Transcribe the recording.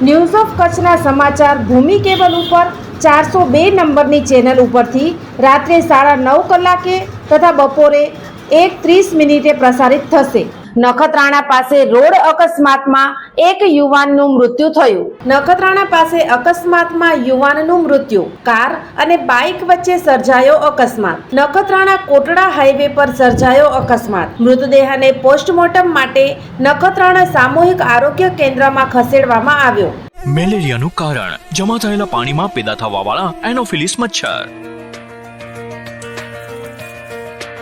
news of કચ્છના સમાચાર ભૂમિ cable ઉપર ચારસો બે નંબરની ચેનલ ઉપરથી રાત્રે સાડા નવ કલાકે તથા બપોરે એક ત્રીસ મિનિટે પ્રસારિત થશે. નખત્રાણા પાસે રોડ અકસ્માતમાં એક યુવાનનું મૃત્યુ થયું. નખત્રાણા પાસે અકસ્માતમાં યુવાનનું મૃત્યુ. કાર અને બાઇક વચ્ચે સર્જાયો અકસ્માત. નખત્રાણા કોટડા હાઈવે પર સર્જાયો અકસ્માત. મૃતદેહને પોસ્ટમોર્ટમ માટે નખત્રાણા સામૂહિક આરોગ્ય કેન્દ્રમાં ખસેડવામાં આવ્યો. મેલેરિયાનું કારણ. જમા થયેલા પાણીમાં પેદા થવાવાળા એનોફિલિસ મચ્છર.